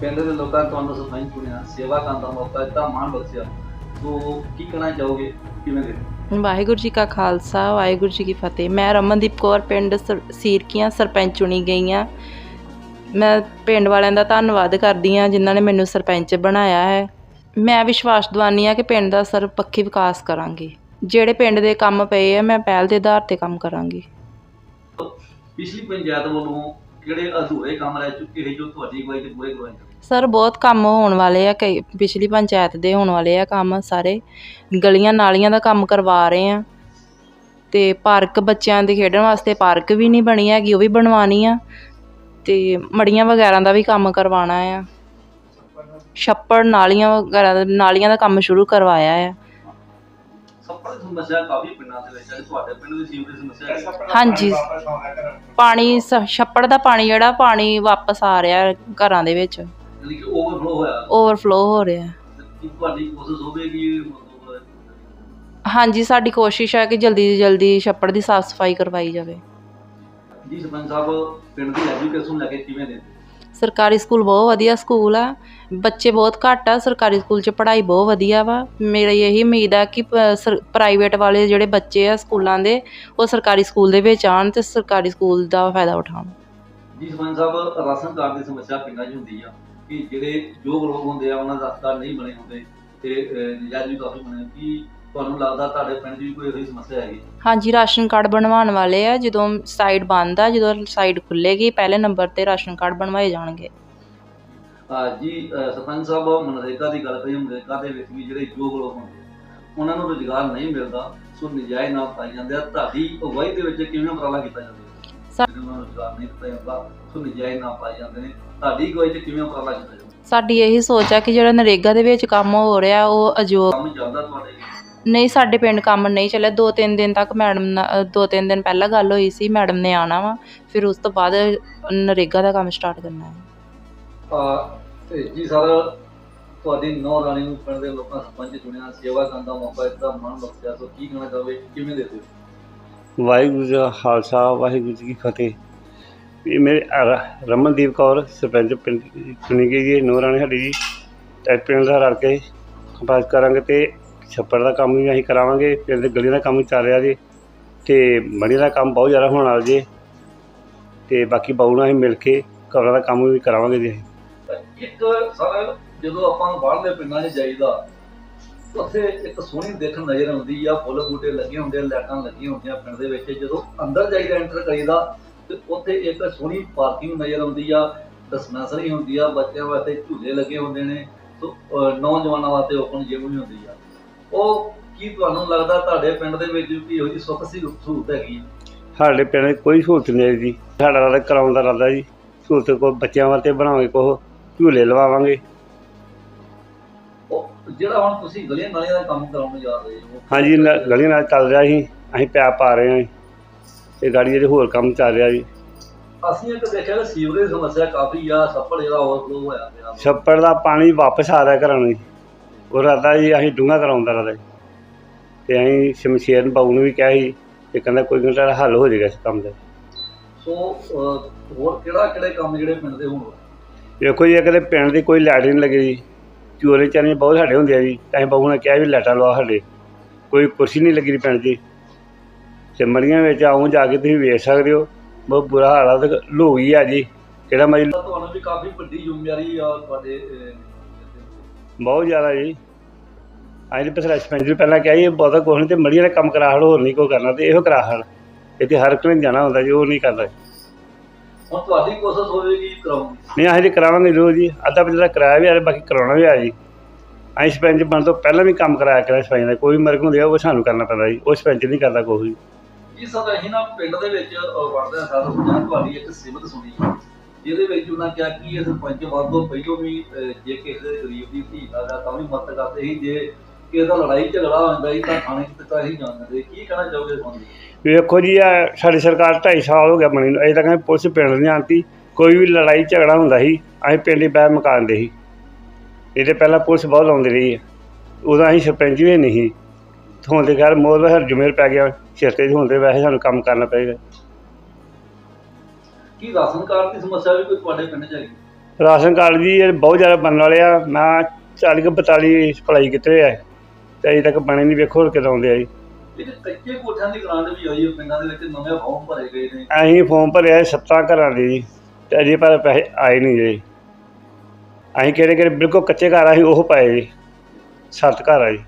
ਪਿੰਡ ਦੇ ਲੋਕਾਂ ਨੇ ਤੁਹਾਨੂੰ ਸਰਪੰਚ ਚੁਣਿਆ ਸੇਵਾ ਕਰਨ ਦਾ ਮੌਕਾ ਦਿੱਤਾ ਮਾਣ ਬਖਸ਼ਿਆ। ਸੋ ਕੀ ਕਹਿਣਾ ਚਾਹੋਗੇ? ਕਿਵੇਂ ਦੇ ਵਾਹਿਗੁਰੂ ਜੀ ਕਾ ਖਾਲਸਾ ਵਾਹਿਗੁਰੂ ਜੀ ਕੀ ਫਤਿਹ। ਮੈਂ ਰਮਨਦੀਪ ਕੌਰ ਪਿੰਡ ਸਰ- ਸੀਰਕੀਆਂ ਸਰਪੰਚ ਚੁਣੀ ਗਈ ਹਾਂ ਮੈਂ ਪਿੰਡ ਵਾਲਿਆਂ ਦਾ ਧੰਨਵਾਦ ਕਰਦੀ ਹਾਂ ਜਿਨ੍ਹਾਂ ਨੇ ਮੈਨੂੰ ਸਰਪੰਚ ਬਣਾਇਆ ਹੈ। ਮੈਂ ਵਿਸ਼ਵਾਸ ਦਵਾਨੀ ਹਾਂ ਕਿ ਪਿੰਡ ਦਾ ਸਰਬਪੱਖੀ ਵਿਕਾਸ ਕਰਾਂਗੀ। ਜਿਹੜੇ ਪਿੰਡ ਦੇ ਕੰਮ ਪਏ ਆ ਮੈਂ ਪਹਿਲ ਦੇ ਆਧਾਰ ਤੇ ਕੰਮ ਕਰਾਂਗੀ। ਪਿਛਲੀ ਪੰਚਾਇਤ ਵੱਲੋਂ ਕਿਹੜੇ ਅਧੂਰੇ ਕੰਮ ਰਹਿ ਚੁੱਕੇ ਹੈ ਜੋ ਤੁਹਾਡੀ ਅਗਵਾਈ ਤੇ ਪੂਰੇ ਕਰਵਾਏ? ਸਰ ਬਹੁਤ ਕੰਮ ਹੋਣ ਵਾਲੇ ਆ ਕਈ ਪਿਛਲੀ ਪੰਚਾਇਤ ਦੇ ਹੋਣ ਵਾਲੇ ਆ ਕੰਮ ਸਾਰੇ। ਗਲੀਆਂ ਨਾਲੀਆਂ ਦਾ ਕੰਮ ਕਰਵਾ ਰਹੇ ਆ। ਤੇ ਪਾਰਕ ਬੱਚਿਆਂ ਦੇ ਖੇਡਣ ਵਾਸਤੇ ਪਾਰਕ ਵੀ ਨਹੀਂ ਬਣੀ ਹੈਗੀ ਉਹ ਵੀ ਬਣਵਾਉਣੀ ਆ। ਤੇ ਮੜੀਆਂ ਵਗੈਰਾ ਦਾ ਵੀ ਕੰਮ ਕਰਵਾਉਣਾ ਆ। ਛੱਪੜ ਨਾਲੀਆਂ ਵਗੈਰਾ ਦਾ ਨਾਲੀਆਂ ਦਾ ਕੰਮ ਸ਼ੁਰੂ ਕਰਵਾਇਆ ਆ। ਸਭ ਤੋਂ ਸਮੱਸਿਆ ਕਾਫੀ ਪਿੰਡਾਂ ਦੇ ਵਿੱਚ ਹੈ ਤੁਹਾਡੇ ਪਿੰਡ ਦੀ ਸੀਵਰੇਜ ਦੀ ਸਮੱਸਿਆ ਹੈ ਹਾਂਜੀ। ਪਾਣੀ ਸ- ਛੱਪੜ ਦਾ ਪਾਣੀ ਜਿਹੜਾ ਪਾਣੀ ਵਾਪਸ ਆ ਰਿਹਾ ਘਰਾਂ ਦੇ ਵਿੱਚ। ਯਾਨੀ ਕਿ ਓਵਰਫਲੋ ਹੋਇਆ। ਓਵਰਫਲੋ ਹੋ ਰਿਹਾ ਕੀ ਤੁਹਾਡੀ ਕੋਸ਼ਿਸ਼ ਹੋਵੇਗੀ ਮਤਲਬ ਹਾਂਜੀ ਸਾਡੀ ਕੋਸ਼ਿਸ਼ ਹੈ ਕਿ ਜਲਦੀ ਤੋਂ ਜਲਦੀ ਛੱਪੜ ਦੀ ਸਾਫ਼ ਸਫ਼ਾਈ ਕਰਵਾਈ ਜਾਵੇ। ਜੀ ਸਰਪੰਚ ਸਾਹਿਬ ਪਿੰਡ ਦੀ ਐਜੂਕੇਸ਼ਨ ਲੈ ਕੇ ਕਿਵੇਂ ਦੇ ਸਰਕਾਰੀ ਸਕੂਲ ਬਹੁਤ ਵਧੀਆ ਸਕੂਲ ਆ। ਬੱਚੇ ਬਹੁਤ ਘੱਟ ਆ ਸਰਕਾਰੀ ਸਕੂਲ 'ਚ ਪੜ੍ਹਾਈ ਬਹੁਤ ਵਧੀਆ ਵਾ। ਮੇਰੀ ਇਹੀ ਉਮੀਦ ਆ ਕਿ ਪ੍ਰਾਈਵੇਟ ਵਾਲੇ ਜਿਹੜੇ ਬੱਚੇ ਆ ਸਕੂਲਾਂ ਦੇ ਉਹ ਸਰਕਾਰੀ ਸਕੂਲ ਦੇ ਵਿੱਚ ਆਉਣ ਤੇ ਸਰਕਾਰੀ ਸਕੂਲ ਦਾ ਫਾਇਦਾ ਉਠਾਉਣ। ਜੀ ਸਰਪੰਚ ਸਾਹਿਬ ਰਾਸ਼ਨ ਕਾਰਡ ਦੀ ਸਮੱਸਿਆ ਪਿੰਡਾਂ 'ਚ ਹੁੰਦੀ ਆ। ਕਿ ਜਿਹੜੇ ਯੋਗ ਲੋਕ ਹੁੰਦੇ ਆ ਉਹਨਾਂ ਦਾ ਕਾਰਡ ਨਹੀਂ ਬਣੇ ਹੁੰਦੇ ਤੇ ਨਜਾਇਜ਼ ਵੀ ਕਾਫੀ ਬਣੇ। ਕੀ ਤੁਹਾਨੂੰ ਲੱਗਦਾ ਤੁਹਾਡੇ ਪਿੰਡ 'ਚ ਵੀ ਕੋਈ ਇਹੋ ਸਮੱਸਿਆ ਹੈਗੀ? ਹਾਂਜੀ ਰਾਸ਼ਨ ਕਾਰਡ ਬਣਵਾਉਣ ਵਾਲੇ ਆ ਜਦੋਂ ਸਾਈਡ ਬੰਦ ਆ ਜਦੋਂ ਸਾਈਡ ਖੁੱਲੇਗੀ ਪਹਿਲੇ ਨੰਬਰ ਤੇ ਰਾਸ਼ਨ ਕਾਰਡ ਬਣਵਾਏ ਜਾਣਗੇ। ਜੀ ਸਰਪੰਚ ਸਾਹਿਬ ਮਨਰੇਗਾ ਦੀ ਗੱਲ ਕਰੀਏ ਮਨਰੇਗਾ ਦੇ ਵਿੱਚ ਵੀ ਜਿਹੜੇ ਯੋਗ ਲੋਕ ਹੁੰਦੇ ਉਹਨਾਂ ਨੂੰ ਰੁਜ਼ਗਾਰ ਨਹੀਂ ਮਿਲਦਾ ਸੋ ਨਜਾਇਜ਼ ਨਾਲ ਪਾਈ ਜਾਂਦੇ ਆ। ਤੁਹਾਡੀ ਅਗਵਾਈ ਦੇ ਵਿੱਚ ਕਿਵੇਂ ਉਪਰਾਲਾ ਕੀਤਾ ਜਾਂਦਾ? ਤੁਹਾਡੀ ਅਗਵਾਈ 'ਚ ਕਿਵੇਂ ਉਪਰਾਲਾ ਕੀਤਾ ਜਾਂਦਾ? ਸਾਡੀ ਇਹੀ ਸੋਚ ਆ ਕਿ ਜਿਹੜਾ ਨਰੇਗਾ ਦੇ ਵਿੱਚ ਕੰਮ ਹੋ ਰਿਹਾ ਉਹ ਅਜੋ ਕੰਮ ਚੱਲਦਾ ਤੁਹਾਡੇ ਨਹੀਂ ਸਾਡੇ ਪਿੰਡ ਕੰਮ ਨਹੀਂ ਚੱਲਿਆ। ਦੋ ਤਿੰਨ ਦਿਨ ਤੱਕ ਮੈਡਮ ਨਾਲ ਦੋ ਤਿੰਨ ਦਿਨ ਪਹਿਲਾਂ ਗੱਲ ਹੋਈ ਸੀ ਮੈਡਮ ਨੇ ਆਣਾ ਵਾ। ਫਿਰ ਉਸ ਤੋਂ ਬਾਅਦ ਨਰੇਗਾ ਦਾ ਕੰਮ ਸਟਾਰਟ ਕਰਨਾ ਹੈ। ਅਹ ਤੇ ਜੀ ਸਰ ਤੁਹਾਡੀ ਨੌ ਰਾਣੀ ਨੂੰ ਪਿੰਡ ਦੇ ਲੋਕਾਂ ਸਰਪੰਚ ਚੁਣਿਆ। ਸੇਵਾ ਕਰਨ ਦਾ ਮੌਕਾ ਦਿੱਤਾ ਮਨ ਬਖਸ਼ਿਆ। ਸੋ ਕੀ ਕਹਿਣਾ ਚਾਹੋਗੇ? ਕਿਵੇਂ ਦੇਤੇ ਵਾਹਿਗੁਰੂ ਜੀ ਕਾ ਖਾਲਸਾ, ਵਾਹਿਗੁਰੂ ਜੀ ਕੀ ਫਤਿਹ। ਇਹ ਮੇਰੇ ਰਮਨਦੀਪ ਕੌਰ, ਸਰਪੰਚ ਪਿੰਡ ਚੁਣੀ ਗਈ ਹੈ ਨੂਰਾਨੀ ਸਾਡੀ ਜੀ ਤੇ ਪਿੰਡ ਦਾ ਰਲ ਕੇ ਕੰਪਾਸ ਕਰਾਂਗੇ ਤੇ ਛੱਪੜ ਦਾ ਕੰਮ ਵੀ ਅਸੀਂ ਕਰਾਵਾਂਗੇ, ਪਿੰਡ ਦੇ ਗਲੀ ਦਾ ਕੰਮ ਵੀ ਚੱਲ ਰਿਹਾ ਜੀ, ਤੇ ਮੜੀ ਦਾ ਕੰਮ ਬਹੁਤ ਜ਼ਿਆਦਾ ਹੋਣ ਵਾਲਾ ਜੀ, ਤੇ ਬਾਕੀ ਬਾਊ ਨਾਲ ਅਸੀਂ ਮਿਲ ਕੇ ਘਰਾਂ ਦਾ ਕੰਮ ਵੀ ਕਰਾਵਾਂਗੇ ਜੀ। ਇੱਕ ਸਰ ਜਦੋਂ ਆਪਾਂ ਬਾਹਰਲੇ ਪਿੰਡਾਂ 'ਚ ਜਾਈਦਾ ਉੱਥੇ ਇੱਕ ਸੋਹਣੀ ਦੇਖਣ ਨਜ਼ਰ ਆਉਂਦੀ ਆ, ਫੁੱਲ ਬੂਟੇ ਲੱਗੇ ਹੁੰਦੇ ਆ, ਲਾਈਟਾਂ ਲੱਗੀਆਂ ਹੁੰਦੀਆਂ ਪਿੰਡ ਦੇ ਵਿੱਚ, ਜਦੋਂ ਅੰਦਰ ਜਾਈਦਾ ਐਂਟਰ ਕਰੀਦਾ, ਤੇ ਉੱਥੇ ਇੱਕ ਸੋਹਣੀ ਪਾਰਕਿੰਗ ਨਜ਼ਰ ਆਉਂਦੀ ਆ ਡਿਸਪੈਂਸਰੀ ਹੁੰਦੀ ਆ, ਬੱਚਿਆਂ ਵਾਸਤੇ ਝੂਲੇ ਲੱਗੇ ਹੁੰਦੇ ਨੇ, ਸੋ ਨੌਜਵਾਨਾਂ ਵਾਸਤੇ ਓਪਨ ਜਿਮ ਵੀ ਹੁੰਦੀ ਆ। ਉਹ ਕੀ ਤੁਹਾਨੂੰ ਲੱਗਦਾ ਤੁਹਾਡੇ ਪਿੰਡ ਦੇ ਵਿੱਚ ਵੀ ਇਹੋ ਜਿਹੀ ਸੁੱਖ ਸੀ, ਸਹੂਲਤ ਹੈਗੀ ਆ? ਸਾਡੇ ਪਿੰਡ ਕੋਈ ਸਹੂਲਤ ਨਹੀਂ ਹੈ ਜੀ ਸਾਡਾ ਰਾਦਾ ਕਰਾਉਣ ਦਾ ਰਾਦਾ ਜੀ। ਸਹੂਲਤ ਕੋ ਬੱਚਿਆਂ ਵਾਸਤੇ ਬਣਾਵਾਂਗੇ ਕੋ ਝੂਲੇ ਲਵਾਵਾਂਗੇ। ਜਿਹੜਾ ਹੁਣ ਤੁਸੀਂ ਗਲੀਆਂ ਨਾਲੀਆਂ ਦਾ ਕੰਮ ਕਰਾਉਣ ਜਾ ਰਹੇ ਹੋ ਹਾਂਜੀ ਨ- ਗਲੀ ਨਾਲ ਚੱਲ ਰਿਹਾ ਸੀ ਅਸੀਂ ਪੈਪ ਪਾ ਰਹੇ ਹਾਂ ਜੀ। ਤੇ ਗਾੜੀ ਜਿਹੜੇ ਹੋਰ ਕੰਮ ਚੱਲ ਰਿਹਾ ਜੀ। ਅਸੀਂ ਇੱਕ ਦੇਖਿਆ ਕਿ ਸੀਵਰੇਜ ਸਮੱਸਿਆ ਕਾਫੀ ਆ ਛੱਪੜ ਜਿਹੜਾ ਓਵਰਫਲੋ ਹੋਇਆ ਪਿਆ। ਛੱਪੜ ਦਾ ਪਾਣੀ ਵਾਪਸ ਆ ਰਿਹਾ ਘਰਾਂ ਨੂੰ ਜੀ। ਉਹ ਰਾਦਾ ਜੀ ਅਸੀਂ ਡੂੰਘਾ ਕਰਾਉਂਦਾ ਰਾਦਾ ਜੀ। ਤੇ ਅਸੀਂ ਸ਼ਮਸ਼ੇਰ ਬਾਬੂ ਨੂੰ ਵੀ ਕਿਹਾ ਸੀ ਤੇ ਕਹਿੰਦਾ ਕੋਈ ਨਾ ਤੁਹਾਡਾ ਹੱਲ ਹੋ ਜਾਏਗਾ ਇਸ ਕੰਮ ਦਾ। ਸੋ ਅਹ, ਹੋਰ ਕਿਹੜਾ ਕਿਹੜੇ ਕੰਮ ਜਿਹੜੇ ਪਿੰਡ ਦੇ ਹੋਣ? ਦੇਖੋ ਜੀ ਇੱਕ ਤੇ ਪਿੰਡ ਦੀ ਕੋਈ ਲਾਈਟ ਨਹੀਂ ਲੱਗੀ ਜੀ। ਚੋਰੇ ਚਾਰੇ ਬਹੁਤ ਸਾਡੇ ਹੁੰਦੇ ਆ ਜੀ। ਅਸੀਂ ਬਾਬੂ ਨੇ ਕਿਹਾ ਵੀ ਲਾਈਟਾਂ ਲਵਾ ਸਾਡੇ। ਕੋਈ ਕੁਰਸੀ ਨਹੀਂ ਲੱਗੀ ਪਿੰਡ ਦੀ ਤੇ ਮੜੀਆਂ ਵਿੱਚ ਆਉਂ ਜਾ ਕੇ ਤੁਸੀਂ ਵੇਖ ਸਕਦੇ ਹੋ। ਬਹੁਤ ਬੁਰਾ ਹਾਲ ਆ ਤੇ ਲੋਕ ਹੀ ਆ ਜੀ। ਕਿਹੜਾ ਮਰੀ ਤਾਂ ਤੁਹਾਨੂੰ ਵੀ ਕਾਫੀ ਵੱਡੀ ਜ਼ਿੰਮੇਵਾਰੀ ਆ ਤੁਹਾਡੇ ਬਹੁਤ ਜ਼ਿਆਦਾ ਜੀ। ਅੱਜ ਦੇ ਪਿਛਲੇ ਨੂੰ ਪਹਿਲਾਂ ਕਿਹਾ ਇਹ ਬਹੁਤਾ ਕੁਛ ਨਹੀਂ ਤੇ ਮੜੀਆਂ ਦਾ ਕੰਮ ਕਰਾ ਹੜ ਹੋਰ ਨਹੀਂ ਕੋਈ ਕਰਨਾ ਤੇ ਇਹੋ ਕਰਾ ਹੜ ਇੱਥੇ ਹਰ ਨੇ ਜਾਣਾ ਹੁੰਦਾ ਜੀ ਉਹ ਨਹੀਂ ਕਰਦਾ। ਹੁਣ ਤੁਹਾਡੀ ਕੋਸ਼ਿਸ਼ ਹੋਵੇਗੀ ਕਰਾਉਣ ਦੀ ਨਹੀਂ ਅਸੀਂ ਤੇ ਕਰਾਵਾਂਗੇ ਰੋਜ਼ ਜੀ। ਅੱਧਾ ਪਿਛਲਾ ਕਿਰਾਇਆ ਵੀ ਆ ਰਿਹਾ ਬਾਕੀ ਕਰਾਉਣਾ ਵੀ ਆ ਜੀ। ਅਸੀਂ ਸਰਪੰਚ ਬਣ ਤੋਂ ਪਹਿਲਾਂ ਵੀ ਕੰਮ ਕਰਾਇਆ ਕਰਿਆ ਸਰਪੰਚ ਦਾ। ਕੋਈ ਮਰਗ ਹੁੰਦੇ ਆ ਉਹ ਸਾਨੂੰ ਕਰਨਾ ਪੈਂਦਾ ਜੀ। ਉਹ ਸਰਪੰਚ ਨਹੀਂ ਕਰਦਾ ਕੋਈ ਜੀ ਸਰ ਅਸੀਂ ਨਾ ਪਿੰਡ ਦੇ ਵਿੱਚ ਅਹ, ਵੜਦੇ ਹਾਂ ਸਾਰਾ। ਸੁਣਿਆ ਤੁਹਾਡੀ ਇੱਕ ਸਿਮਤ ਸੁਣੀ। ਜਿਹਦੇ ਵਿੱਚ ਉਹਨਾਂ ਕਿਹਾ ਕਿ ਇਹ ਸਰਪੰਚ ਵਾਧੋ ਪਹਿਲੋਂ ਵੀ ਅਹ, ਜੇ ਕਿਸੇ ਦੇ ਗਰੀਬ ਦੀ ਧੀ ਦਾ ਤਾਂ ਵੀ ਮਦਦ ਕਰਦੇ ਸੀ ਜੇ ਕਿਸੇ ਦਾ ਲੜਾਈ ਝਗੜਾ ਹੁੰਦਾ ਸੀ ਤਾਂ ਥਾਣੇ ਤੱਕ ਅਸੀਂ ਜਾਂਦੇ। ਕੀ ਕਹਿਣਾ ਚਾਹੋਗੇ ਇਸ ਸੰਬੰਧੀ ਵੇਖੋ ਜੀ ਆ ਸਾਡੀ ਸਰਕਾਰ 2.5 ਸਾਲ ਹੋ ਗਿਆ ਬਣੀ ਨੂੰ। ਅਜੇ ਤੱਕ ਪੁਲਿਸ ਪਿੰਡ ਨਹੀਂ ਆਂਦੀ ਕੋਈ ਵੀ ਲੜਾਈ ਝਗੜਾ ਹੁੰਦਾ ਸੀ ਅਸੀਂ ਪਿੰਡ ਹੀ ਬਹਿ ਮਕਾਉਂਦੇ ਸੀ। ਇਹਦੇ ਪਹਿਲਾਂ ਪੁਲਿਸ ਬਹੁਤ ਆਉਂਦੀ ਰਹੀ ਹੈ। ਉਦੋਂ ਅਸੀਂ ਸਰਪੰਚ ਵੀ ਨਹੀਂ ਹੁਣ ਦੇ ਘਰ ਮੋਰ ਹਰ ਜੁਮੇਰ ਪੈ ਗਿਆ ਸਿਰ ਤੇ ਹੁਣ ਤੇ ਵੈਸੇ ਸਾਨੂੰ ਕੰਮ ਕਰਨਾ ਪਏਗਾ। ਕੀ ਰਾਸ਼ਨ ਕਾਰਡ ਦੀ ਸਮੱਸਿਆ ਵੀ ਕੋਈ ਤੁਹਾਡੇ ਪਿੰਡ 'ਚ ਰਾਸ਼ਨ ਕਾਰਡ ਜੀ ਇਹ ਬਹੁਤ ਜ਼ਿਆਦਾ ਬਣਨ ਵਾਲੇ ਆ। ਮੈਂ 40 ਕੁ 42 ਅਪਲਾਈ ਕੀਤੇ ਆ। ਤੇ ਅਜੇ ਤੱਕ ਬਣੇ ਨਹੀਂ ਵੇਖੋ ਕਦੋਂ ਆਉਂਦੇ ਆ ਜੀ। ਇੱਕ ਕੱਚੇ ਕੋਠਿਆਂ ਦੀ ਗ੍ਰਾਂਟ ਵੀ ਆਈ ਹੈ ਪਿੰਡਾਂ ਦੇ ਵਿੱਚ ਨਵੇਂ ਫਾਰਮ ਭਰੇ ਗਏ ਨੇ। ਅਸੀਂ ਫੋਰਮ ਭਰਿਆ ਸੱਤਾਂ ਘਰਾਂ ਦੇ ਜੀ ਤੇ ਅਜੇ ਪਰ ਪੈਸੇ ਆਏ ਨਹੀਂ ਜੀ। ਅਸੀਂ ਕਿਹੜੇ ਕਿਹੜੇ ਬਿਲਕੁਲ ਕੱਚੇ ਘਰ ਆ ਸੀ ਉਹ ਪਾਏ ਜੀ ਸੱਤ ਘਰ ਆ ਜੀ।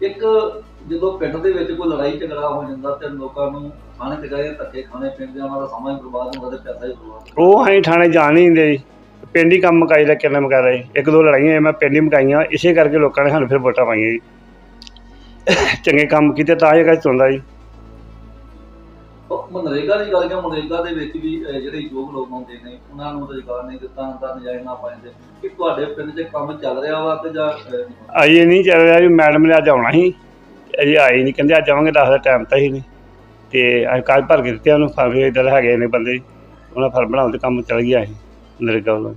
ਇੱਕ ਜਦੋਂ ਪਿੰਡ ਦੇ ਵਿੱਚ ਕੋਈ ਲੜਾਈ ਝਗੜਾ ਹੋ ਜਾਂਦਾ ਤੇ ਲੋਕਾਂ ਨੂੰ ਖਾਣੇ ਟਿਕਾਏ ਧੱਕੇ ਖਾਣੇ ਪੈਂਦੇ ਆ, ਉਹਨਾਂ ਦਾ ਸਮਾਂ ਹੀ ਬਰਬਾਦ ਹੁੰਦਾ ਤੇ ਪੈਸਾ ਹੀ ਬਰਬਾਦ ਉਹ ਅਸੀਂ ਥਾਣੇ ਜਾਣ ਨਹੀਂ ਦਿੰਦੇ ਜੀ। ਪਿੰਡ ਹੀ ਕੰਮ ਮੁਕਾਈ ਦਾ ਕਿੰਨਾ ਮੁਕਾ ਜੀ? ਇੱਕ ਦੋ ਲੜਾਈਆਂ ਮੈਂ ਪਿੰਡ ਹੀ ਮੁਕਾਈਆਂ। ਇਸੇ ਕਰਕੇ ਲੋਕਾਂ ਨੇ ਸਾਨੂੰ ਫਿਰ ਵੋਟਾਂ ਪਾਈਆਂ ਜੀ। ਚੰਗੇ ਕੰਮ ਕੀਤੇ ਤਾਂ ਇਹ ਗੱਲ ਚੁੰਦਾ ਜੀ। ਮਨਰੇਗਾ ਦੀ ਗੱਲ ਕਿ ਮਨਰੇਗਾ ਦੇ ਵਿੱਚ ਵੀ ਅਹ, ਜਿਹੜੇ ਯੋਗ ਲੋਕ ਹੁੰਦੇ ਨੇ ਉਹਨਾਂ ਨੂੰ ਰੁਜ਼ਗਾਰ ਨਹੀਂ ਦਿੱਤਾ ਹੁੰਦਾ ਨਜਾਇਜ਼ ਨਾ ਪਾਉਂਦੇ ਕਿ ਤੁਹਾਡੇ ਪਿੰਡ 'ਚ ਕੰਮ ਚੱਲ ਰਿਹਾ ਵਾ ਤੇ ਜਾਂ ਅਹ, ਅਜੇ ਨਹੀਂ ਚੱਲ ਰਿਹਾ ਜੀ ਮੈਡਮ ਨੇ ਅੱਜ ਆਉਣਾ ਸੀ। ਤੇ ਅਜੇ ਆਏ ਨਹੀਂ ਕਹਿੰਦੇ ਅੱਜ ਆਵਾਂਗੇ ਦਸ ਦਾ ਟਾਈਮ ਤਾਂ ਹੀ ਨਹੀਂ। ਤੇ ਅਸੀਂ ਕਾਗਜ਼ ਭਰ ਕੇ ਦਿੱਤੇ ਉਹਨੂੰ ਫਾਰਮ ਇੱਧਰ ਹੈਗੇ ਨੇ ਬੰਦੇ। ਉਹਨਾਂ ਫਾਰਮ ਬਣਾਉਣ ਤੇ ਕੰਮ ਚੱਲ ਗਿਆ ਸੀ। ਨਰੇਗਾ ਵੱਲੋਂ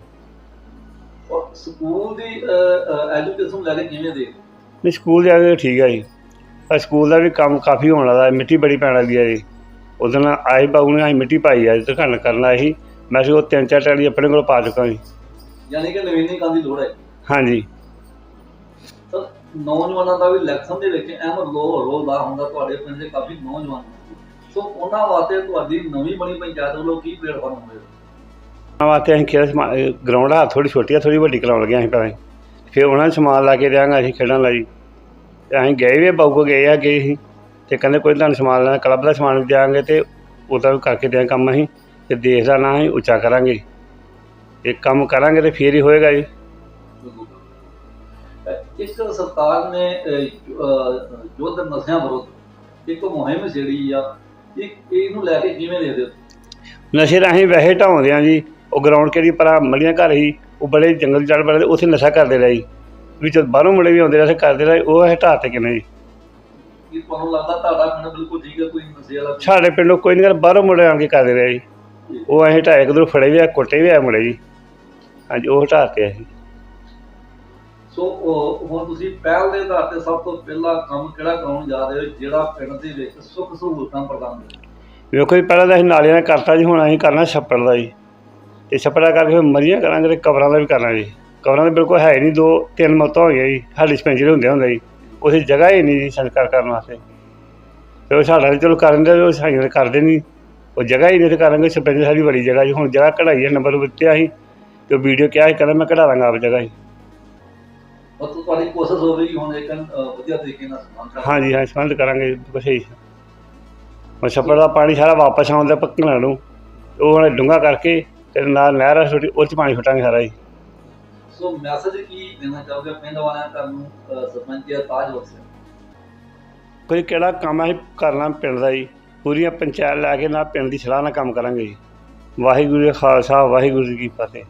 ਉਹ ਸਕੂਲ ਦੀ ਐਜੂਕੇਸ਼ਨ ਲੈ ਕੇ ਕਿਵੇਂ ਦੇ ਨਹੀਂ ਸਕੂਲ ਜਾ ਕੇ ਠੀਕ ਆ ਜੀ। ਪਰ ਸਕੂਲ ਦਾ ਵੀ ਕੰਮ ਕਾਫੀ ਹੋਣ ਲੱਗਾ ਮਿੱਟੀ ਬੜੀ ਪੈਣ ਲੱਗੀ ਹੈ ਜੀ। ਉਹਦੇ ਨਾਲ ਆਏ ਬਾਬੂ ਨੇ ਅਸੀਂ ਮਿੱਟੀ ਪਾਈ ਆ ਦੁਕਾਨ ਕਰਨ ਆਏ ਸੀ ਮੈਂ ਸੀ ਉਹ ਤਿੰਨ ਚਾਰ ਟੈਲੀ ਆਪਣੇ ਕੋਲ ਪਾ ਚੁੱਕਾ ਜੀ। ਯਾਨੀ ਕਿ ਨਵੀਨੀਕਰਨ ਦੀ ਲੋੜ ਹੈ। ਹਾਂਜੀ। ਸਰ ਨੌਜਵਾਨਾਂ ਦਾ ਵੀ ਇਲੈਕਸ਼ਨ ਦੇ ਵਿੱਚ ਅਹਿਮ ਰੋਲ ਰੋਲ ਦਾ ਹੁੰਦਾ ਤੁਹਾਡੇ ਪਿੰਡ ਦੇ ਕਾਫੀ ਨੌਜਵਾਨ। ਸੋ ਉਹਨਾਂ ਵਾਸਤੇ ਤੁਹਾਡੀ ਨਵੀਂ ਬਣੀ ਪੰਚਾਇਤ ਵੱਲੋਂ ਕੀ ਪਲੇਟਫਾਰਮ ਹੋਵੇਗਾ ਵਾਸਤੇ ਅਸੀਂ ਖੇਡ ਗਰਾਊਂਡ ਆ ਥੋੜੀ ਛੋਟੀ ਆ ਥੋੜੀ ਵੱਡੀ ਕਰਾਉਣ ਲੱਗਿਆ ਅਸੀਂ ਪਹਿਲਾਂ। ਫਿਰ ਉਹਨਾਂ ਨੇ ਸਮਾਨ ਲਾ ਕੇ ਦਿਆਂਗਾ ਅਸੀਂ ਖੇਡਣ ਲਈ। ਅਸੀਂ ਗਏ ਵੀ ਬਾਊ ਕੋ ਗਏ ਆ ਗਏ ਸੀ ਤੇ ਕਹਿੰਦੇ ਕੋਈ ਤੁਹਾਨੂੰ ਸਮਾਨ ਲੈਣਾ ਕਲੱਬ ਦਾ ਸਮਾਨ ਵੀ ਦਿਆਂਗੇ ਤੇ ਉਹਦਾ ਵੀ ਕਰਕੇ ਦਿਆਂ ਕੰਮ ਅਸੀਂ। ਤੇ ਦੇਸ਼ ਦਾ ਨਾਂ ਅਸੀਂ ਉੱਚਾ ਕਰਾਂਗੇ। ਇਹ ਕੰਮ ਕਰਾਂਗੇ ਤੇ ਫੇਰ ਹੀ ਹੋਏਗਾ ਜੀ। ਇੱਕ ਸਰਕਾਰ ਨੇ ਯੁੱਧ ਨਸ਼ਿਆਂ ਵਿਰੁੱਧ ਇੱਕ ਮੁਹਿੰਮ ਛੇੜੀ ਆ। ਇਹ ਇਹਨੂੰ ਲੈ ਕੇ ਕਿਵੇਂ ਦੇਖਦੇ ਹੋ? ਨਸ਼ੇ ਰਾਹੀਂ ਵੈਸੇ ਢਾਉਂਦੇ ਆ ਜੀ। ਉਹ ਗਰਾਊਂਡ ਕਿਹੜੀ ਪਰਾਂ ਮਲੀਆਂ ਘਰ ਸੀ ਉਹ ਬੜੇ ਜੰਗਲ ਜੜ ਬੜੇ ਉੱਥੇ ਨਸ਼ਾ ਕਰਦੇ ਰਹੇ ਜੀ ਵਿੱਚ ਬਾਹਰੋਂ ਮੁੰਡੇ ਵੀ ਆਉਂਦੇ ਰਹੇ ਕਰਦੇ ਰਹੇ ਉਹ ਹਟਾ ਤੇ ਕਿਨੇ ਜੀ ਕੀ ਤੁਹਾਨੂੰ ਲੱਗਦਾ ਤੁਹਾਡਾ ਪਿੰਡ ਬਿਲਕੁਲ ਠੀਕ ਹੈ ਕੋਈ ਨਸ਼ੇ ਵਾਲਾ? ਸਾਡੇ ਪਿੰਡੋਂ ਕੋਈ ਨਹੀਂ ਬਾਹਰੋਂ ਮੁੰਡੇ ਆਣ ਕੇ ਕਰਦੇ ਰਹੇ ਜੀ ਉਹ ਅਸੀਂ ਹਟਾਏ ਕਿਧਰੋਂ ਫੜੇ ਵੀ ਆ ਕੁੱਟੇ ਵੀ ਆ ਮੁੰਡੇ ਜੀ। ਹਾਂਜੀ ਉਹ ਹਟਾਤੇ ਅਸੀਂ। ਸੋ ਉਹ ਹੁਣ ਤੁਸੀਂ ਪਹਿਲ ਦੇ ਆਧਾਰ ਤੇ ਸਭ ਤੋਂ ਪਹਿਲਾ ਕੰਮ ਕਿਹੜਾ ਕਰਾਉਣ ਜਾ ਰਹੇ ਹੋ ਜਿਹੜਾ ਪਿੰਡ ਦੇ ਵਿੱਚ ਸੁੱਖ ਸਹੂਲਤਾਂ ਪ੍ਰਦਾਨ ਕਰੇ? ਵੇਖੋ ਜੀ ਪਹਿਲਾਂ ਤਾਂ ਅਸੀਂ ਨਾਲੀਆਂ ਦਾ ਕਰਤਾ ਜੀ ਹੁਣ ਅਸੀਂ ਕਰਨਾ ਛੱਪੜ ਦਾ ਜੀ। ਤੇ ਛੱਪੜਾ ਕਰਕੇ ਫਿਰ ਮਰੀਆਂ ਕਰਾਂਗੇ ਤੇ ਕਬਰਾਂ ਦਾ ਵੀ ਕਰਨਾ ਜੀ। ਕਬਰਾਂ ਦੇ ਬਿਲਕੁਲ ਹੈ ਨਹੀਂ ਦੋ ਤਿੰਨ ਮੌਤਾਂ ਹੋਈਆਂ ਜੀ ਸਾਡੀ ਡਿਸਪੈਂਸਰੀ ਹੁੰਦੇ ਹੁੰਦਾ ਜੀ। ਉੱਥੇ ਜਗ੍ਹਾ ਹੀ ਨਹੀਂ ਜੀ ਸੰਸਕਾਰ ਕਰਨ ਵਾਸਤੇ। ਤੇ ਉਹ ਸਾਡਾ ਤਾਂ ਚਲੋ ਕਰਨ ਦੇ ਉਹ ਸਾਈਆਂ ਦੇ ਕਰਦੇ ਨਹੀਂ। ਉਹ ਜਗ੍ਹਾ ਹੀ ਨਹੀਂ ਤੇ ਕਰਾਂਗੇ ਸਰਪੰਚ ਸਾਡੀ ਬੜੀ ਜਗ੍ਹਾ ਜੀ। ਹੁਣ ਜਗ੍ਹਾ ਕਢਾਈ ਹੈ ਨੰਬਰ ਦਿੱਤਿਆ ਸੀ ਤੇ ਵੀਡੀਓ ਕਿਹਾ ਸੀ ਕਹਿੰਦਾ ਮੈਂ ਕਢਾ ਦਾਂਗਾ ਆਪ ਜਗ੍ਹਾ ਉਹ ਤੋਂ ਤੁਹਾਡੀ ਕੋਸ਼ਿਸ਼ ਹੋਵੇਗੀ ਹੁਣ ਇੱਕ ਵਧੀਆ ਤਰੀਕੇ ਨਾਲ ਕਰਾ ਹਾਂਜੀ ਹਾਂ ਸੰਬੰਧ ਕਰਾਂਗੇ ਬਿਲਕੁਲ ਸਹੀ। ਉਹ ਛੱਪੜ ਦਾ ਪਾਣੀ ਸਾਰਾ ਵਾਪਸ ਆਉਂਦਾ ਪੱਕਣ ਨੂੰ ਉਹ ਹੁਣ ਡੂੰਘਾ ਕਰਕੇ ਤੇ ਨਾਲ ਨਹਿਰ ਆ ਛੋਟੀ ਉਹ 'ਚ ਪਾਣੀ ਛੁੱਟਾਂਗੇ ਸਾਰਾ ਜੀ। ਸੋ ਮੈਸੇਜ ਕੀ ਦੇਣਾ ਚਾਹੋਗੇ ਪਿੰਡ ਵਾਲਿਆਂ ਤੁਹਾਨੂੰ ਸਰਪੰਚ ਜਾਂ ਤਾਜ ਵਰਸੇ ਕੋਈ ਕਿਹੜਾ ਕੰਮ ਅਸੀਂ ਕਰਨਾ ਪਿੰਡ ਦਾ ਜੀ? ਪੂਰੀਆਂ ਪੰਚਾਇਤ ਲੈ ਕੇ ਨਾਲ ਪਿੰਡ ਦੀ ਸਲਾਹ ਨਾਲ ਕੰਮ ਕਰਾਂਗੇ ਜੀ। ਵਾਹਿਗੁਰੂ ਜੀ ਕਾ ਖਾਲਸਾ ਵਾਹਿਗੁਰੂ ਜੀ ਕੀ ਫਤਿਹ।